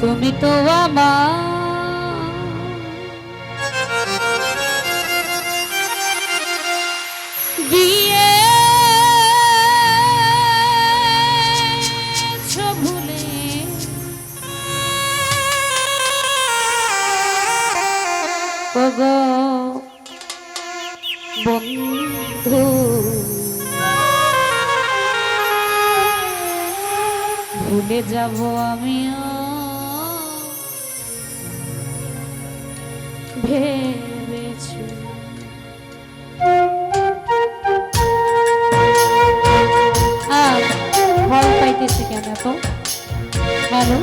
তুমি তো আমার। বন্ধু। ভুলে যাব আমিও ভেবেছি? ফল পাইতেছি কেন এত? হ্যালো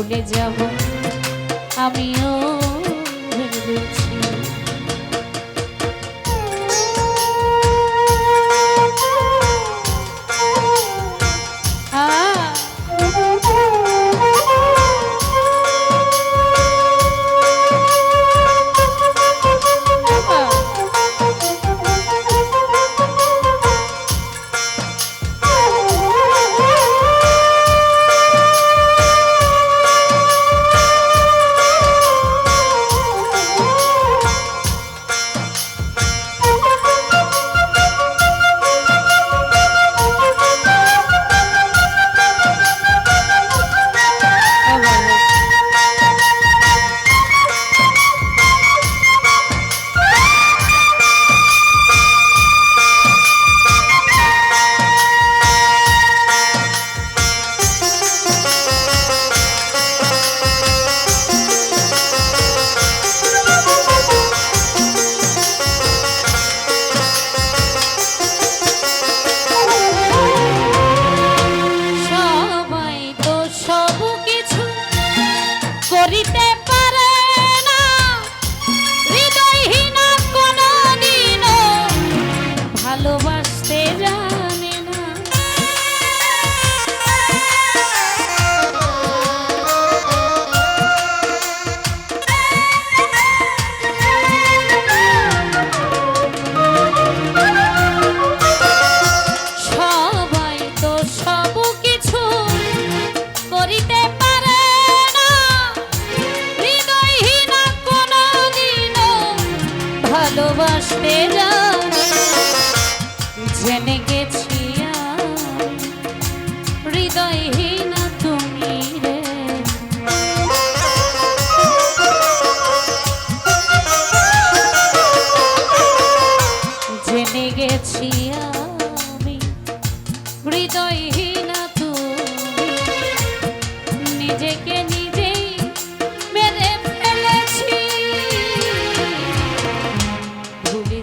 ভুলে যাব। আমিও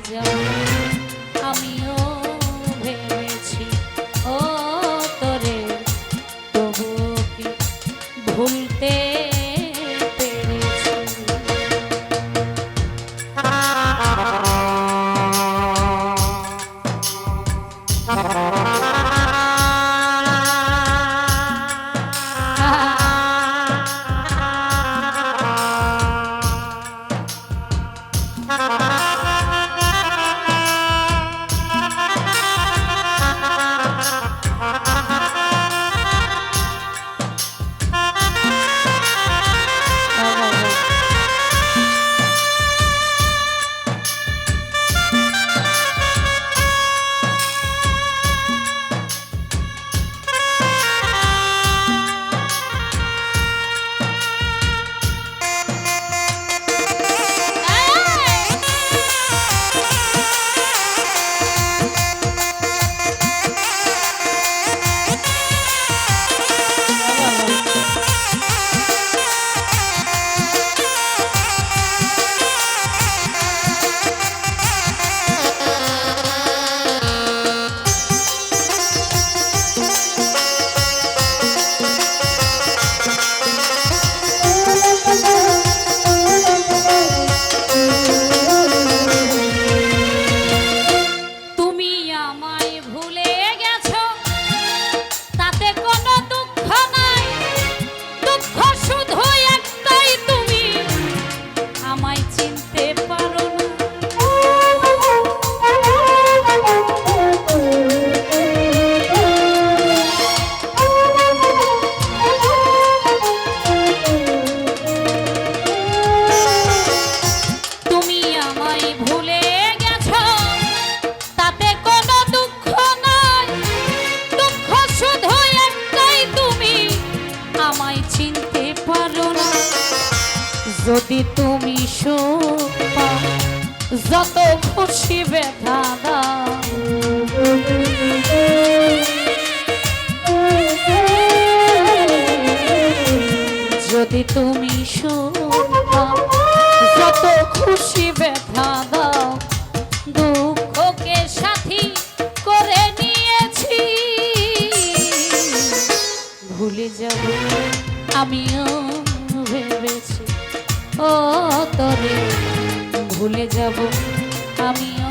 안 녕. যত খুশি ব্যথা দাও। যদি তুমি শুনতাম যত খুশি ব্যথা দাও। দুঃখকে সাথী করে নিয়েছি। ভুলে যাব, আমিও ভেবেছি, ও তরে ভুলে যাব। আমিও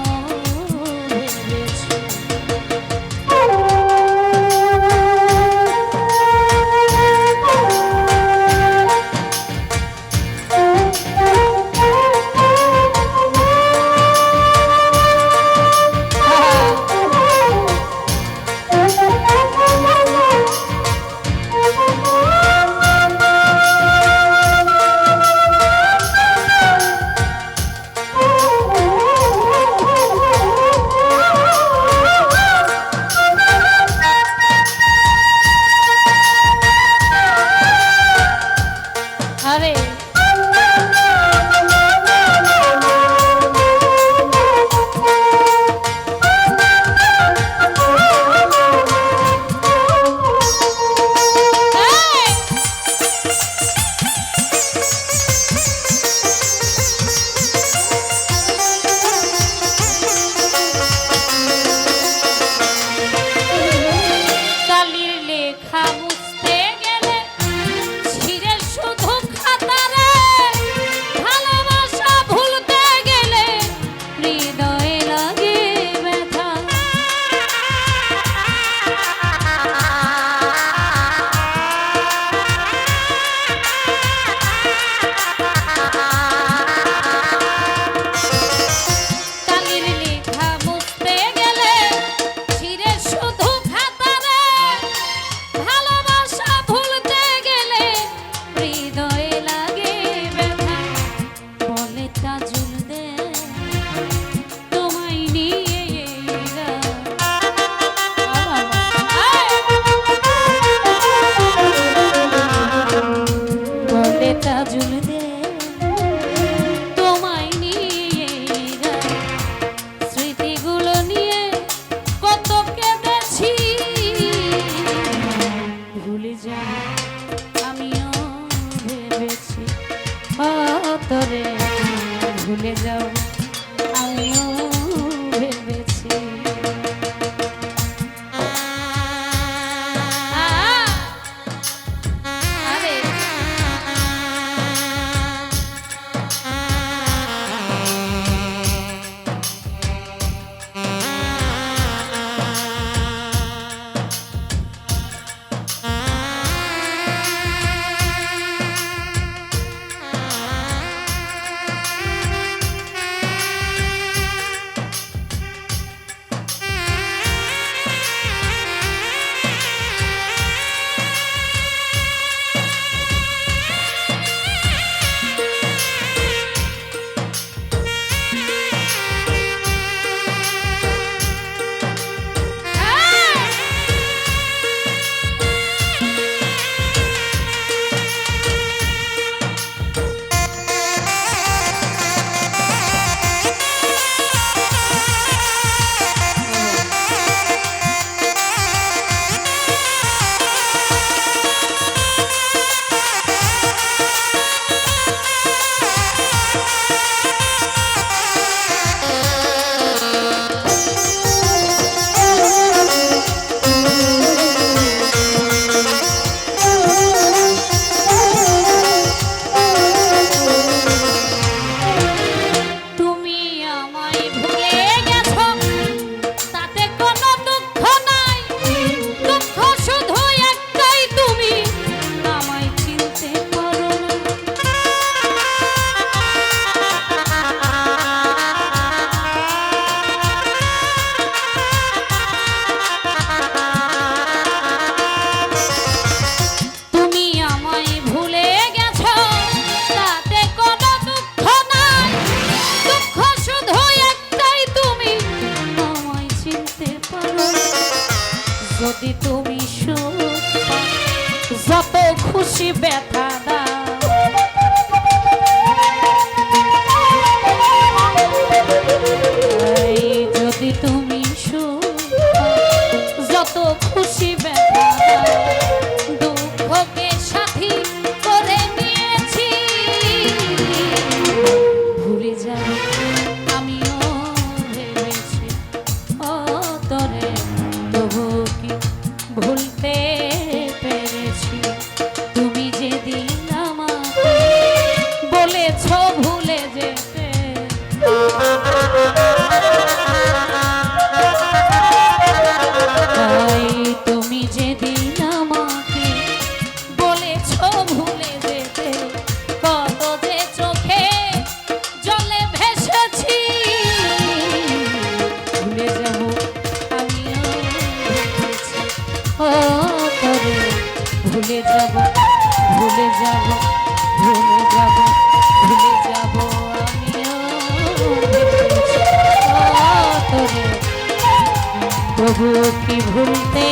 भूले जाब भूले जाब भूले जाब भूले जाब प्रभु की भूलते